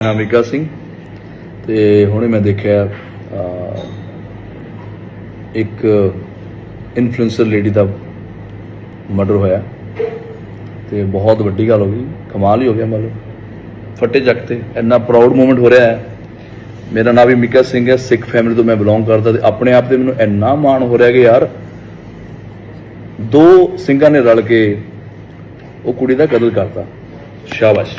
ਨਾਮ ਸਿੰਘ ਤੇ ਹੁਣੇ ਮੈਂ ਦੇਖਿਆ ਇੱਕ ਇਨਫਲੂਐਂਸਰ ਲੇਡੀ ਦਾ ਮਰਡਰ ਹੋਇਆ ਤੇ ਬਹੁਤ ਵੱਡੀ ਗੱਲ ਹੋ ਗਈ, ਕਮਾਲ ਹੀ ਹੋ ਗਿਆ ਮਤਲਬ। ਫੱਟੇ ਚੱਕ ਤੇ ਇੰਨਾ ਪ੍ਰਾਊਡ ਮੂਮੈਂਟ ਹੋ ਰਿਹਾ ਹੈ। ਮੇਰਾ ਨਾਮ ਵੀ ਮਿਕਾ ਸਿੰਘ ਹੈ, ਸਿੱਖ ਫੈਮਿਲੀ ਤੋਂ ਮੈਂ ਬਿਲੋਂਗ ਕਰਦਾ ਤੇ ਆਪਣੇ ਆਪ ਤੇ ਮੈਨੂੰ ਇੰਨਾ ਮਾਣ ਹੋ ਰਿਹਾ ਕਿ ਯਾਰ, ਦੋ ਸਿੰਘਾਂ ਨੇ ਰਲ ਕੇ ਉਹ ਕੁੜੀ ਦਾ ਕਤਲ ਕਰਤਾ। ਸ਼ਾਬਾਸ਼।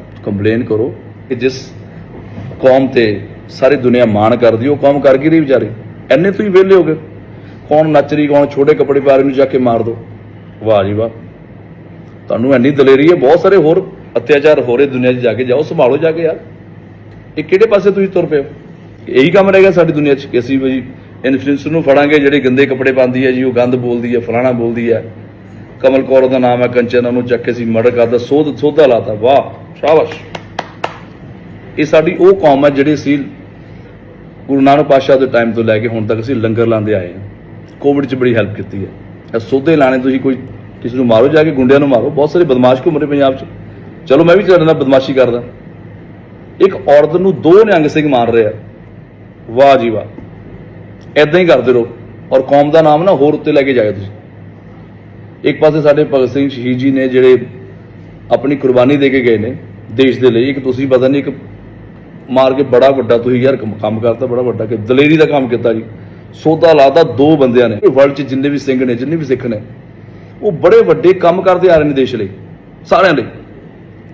ਕੰਪਲੇਨ ਕਰੋ ਕਿ ਜਿਸ ਕੌਮ ਤੇ ਸਾਰੀ ਦੁਨੀਆ ਮਾਣ ਕਰਦੀ, ਉਹ ਕੌਮ ਕਰ ਗਈ ਰਹੀ ਵਿਚਾਰੇ। ਐਨੇ ਤੁਸੀਂ ਵਿਹਲੇ ਹੋ ਗਏ। ਕੌਣ ਨੱਚ ਰਹੀ, ਕੌਣ ਛੋਟੇ ਕੱਪੜੇ ਪਾ ਰਹੀ ਨੂੰ ਜਾ ਕੇ ਮਾਰ ਦੋ। ਵਾਹ ਜੀ ਵਾਹ। ਤੁਹਾਨੂੰ ਐਨੀ ਦਲੇਰੀ ਹੈ, ਬਹੁਤ ਸਾਰੇ ਹੋਰ ਅਤਿਆਚਾਰ ਹੋ ਰਹੇ ਦੁਨੀਆ 'ਚ ਜਾ ਕੇ। ਜਾਓ, ਸੰਭਾਲੋ ਜਾ ਕੇ ਯਾਰ। ਇਹ ਕਿਹੜੇ ਪਾਸੇ ਤੁਸੀਂ ਤੁਰ ਪਏ ਹੋ? ਇਹੀ ਕੰਮ ਰਹਿ ਗਿਆ ਸਾਡੀ ਦੁਨੀਆ 'ਚ ਕਿ ਅਸੀਂ ਬਈ ਇਨਫਲੂਐਂਸਰ ਨੂੰ ਫੜਾਂਗੇ, ਜਿਹੜੇ ਗੰਦੇ ਕੱਪੜੇ ਪਾਉਂਦੀ ਹੈ ਜੀ, ਉਹ ਗੰਦ ਬੋਲਦੀ ਹੈ, ਫਲਾਣਾ ਬੋਲਦੀ ਹੈ। ਕਮਲ ਕੌਰ ਦਾ ਨਾਮ ਹੈ ਕੰਚਨ, ਉਹਨੂੰ ਚੱਕ ਕੇ ਸੀ ਮਰਡਰ ਕਰਦਾ ਸੋਧ, ਸੋਧਾ ਲਾਤਾ, ਵਾਹ, ਸ਼ਾਬਾਸ਼। ਇਹ ਸਾਡੀ ਉਹ ਕੌਮ ਹੈ ਜਿਹੜੀ ਸੀ ਗੁਰੂ ਨਾਨਕ ਪਾਤਸ਼ਾਹ ਦੇ ਟਾਈਮ ਤੋਂ ਲੈ ਕੇ ਹੁਣ ਤੱਕ ਅਸੀਂ ਲੰਗਰ ਲਾਉਂਦੇ ਆਏ ਹਾਂ। ਕੋਵਿਡ 'ਚ ਬੜੀ ਹੈਲਪ ਕੀਤੀ ਹੈ। ਇਹ ਸੋਧੇ ਲਾਣੇ ਤੁਸੀਂ ਕੋਈ ਕਿਸੇ ਨੂੰ ਮਾਰੋ, ਜਾ ਕੇ ਗੁੰਡਿਆਂ ਨੂੰ ਮਾਰੋ। ਬਹੁਤ ਸਾਰੇ ਬਦਮਾਸ਼ ਘੁੰਮ ਰਹੇ ਪੰਜਾਬ 'ਚ। ਚਲੋ, ਮੈਂ ਵੀ ਤੁਹਾਡੇ ਨਾਲ ਬਦਮਾਸ਼ੀ ਕਰਦਾ। ਇੱਕ ਔਰਤ ਨੂੰ ਦੋ ਨਿਹੰਗ ਸਿੰਘ ਮਾਰ ਰਿਹਾ ਵਾਹ ਜੀ ਵਾਹ। ਐਦਾਂ ਹੀ ਕਰਦੇ ਰਹੋ। ਔਰ ਕੌਮ ਦਾ ਨਾਮ ਨਾ ਹੋਰ ਉੱਤੇ ਲੈ ਕੇ ਜਾਇਓ ਤੁਸੀਂ। ਇੱਕ ਪਾਸੇ ਸਾਡੇ ਭਗਤ ਸਿੰਘ ਸ਼ਹੀਦ ਜੀ ਨੇ ਜਿਹੜੇ ਆਪਣੀ ਕੁਰਬਾਨੀ ਦੇ ਕੇ ਗਏ ਨੇ ਦੇਸ਼ ਦੇ ਲਈ, ਇੱਕ ਤੁਸੀਂ ਪਤਾ ਨਹੀਂ, ਇੱਕ ਮਾਰ ਕੇ ਬੜਾ ਵੱਡਾ ਤੁਸੀਂ ਯਾਰ ਕੰਮ ਕਰਤਾ, ਬੜਾ ਵੱਡਾ ਕਿ ਦਲੇਰੀ ਦਾ ਕੰਮ ਕੀਤਾ ਜੀ। ਸੋਧਾ ਲਾਦਾ ਦੋ ਬੰਦਿਆਂ ਨੇ। ਵਰਲਡ 'ਚ ਜਿੰਨੇ ਵੀ ਸਿੰਘ ਨੇ, ਜਿੰਨੇ ਵੀ ਸਿੱਖ ਨੇ, ਉਹ ਬੜੇ ਵੱਡੇ ਕੰਮ ਕਰਦੇ ਆ ਰਹੇ ਨੇ ਦੇਸ਼ ਲਈ, ਸਾਰਿਆਂ ਲਈ।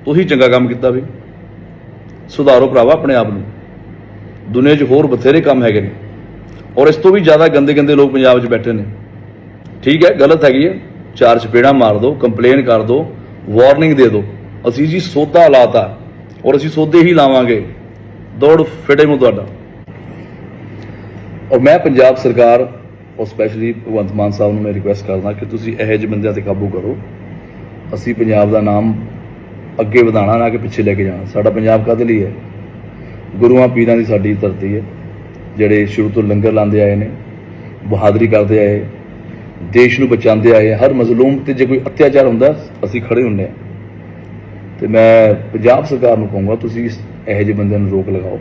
ਤੁਸੀਂ ਚੰਗਾ ਕੰਮ ਕੀਤਾ ਵੀ। ਸੁਧਾਰੋ ਭਰਾਵਾ ਆਪਣੇ ਆਪ ਨੂੰ। ਦੁਨੀਆ 'ਚ ਹੋਰ ਬਥੇਰੇ ਕੰਮ ਹੈਗੇ ਨੇ। ਔਰ ਇਸ ਤੋਂ ਵੀ ਜ਼ਿਆਦਾ ਗੰਦੇ ਗੰਦੇ ਲੋਕ ਪੰਜਾਬ 'ਚ ਬੈਠੇ ਨੇ। ਠੀਕ ਹੈ, ਗਲਤ ਹੈਗੀ ਹੈ। ਚਾਰ ਚਪੇੜਾ ਮਾਰ ਦਿਓ ਕੰਪਲੇਨ ਕਰ ਦਿਓ ਵਾਰਨਿੰਗ ਦੇ ਦਿਓ ਅਸੀਂ ਜੀ ਸੋਧਾ ਲਾਤਾ ਔਰ ਅਸੀਂ ਸੋਧੇ ਹੀ ਲਾਵਾਂਗੇ। ਦੌੜ ਫਿਟੇ ਨੂੰ ਤੁਹਾਡਾ। ਔਰ ਮੈਂ ਪੰਜਾਬ ਸਰਕਾਰ ਔਰ ਸਪੈਸ਼ਲੀ ਭਗਵੰਤ ਮਾਨ ਸਾਹਿਬ ਨੂੰ ਮੈਂ ਰਿਕੁਐਸਟ ਕਰਦਾ ਕਿ ਤੁਸੀਂ ਇਹੋ ਜਿਹੇ ਬੰਦਿਆਂ ਤੇ ਕਾਬੂ ਕਰੋ। ਅਸੀਂ ਪੰਜਾਬ ਦਾ ਨਾਮ ਅੱਗੇ ਵਧਾਉਣਾ ਨਾ ਕਿ ਪਿੱਛੇ ਲੈ ਕੇ ਜਾਣਾ। ਸਾਡਾ ਪੰਜਾਬ ਕਾਹਦੇ ਲਈ ਹੈ? ਗੁਰੂਆਂ ਪੀਰਾਂ ਦੀ ਸਾਡੀ ਧਰਤੀ ਹੈ। ਜਿਹੜੇ ਸ਼ੁਰੂ ਤੋਂ ਲੰਗਰ ਲਾਉਂਦੇ ਆਏ ਨੇ, ਬਹਾਦਰੀ ਕਰਦੇ ਆਏ ਦੇਸ਼ ਨੂੰ ਬਚਾਉਂਦੇ ਆਏ ਹਰ ਮਜ਼ਲੂਮ ਤੇ ਜੇ ਕੋਈ ਅਤਿਆਚਾਰ ਹੁੰਦਾ, ਅਸੀਂ ਖੜੇ ਹੁੰਨੇ ਆ ਤੇ ਮੈਂ ਪੰਜਾਬ ਸਰਕਾਰ ਨੂੰ ਕਹੂੰਗਾ, ਤੁਸੀਂ ਇਹੋ ਜਿਹੇ ਬੰਦਿਆਂ ਨੂੰ ਰੋਕ ਲਗਾਓ।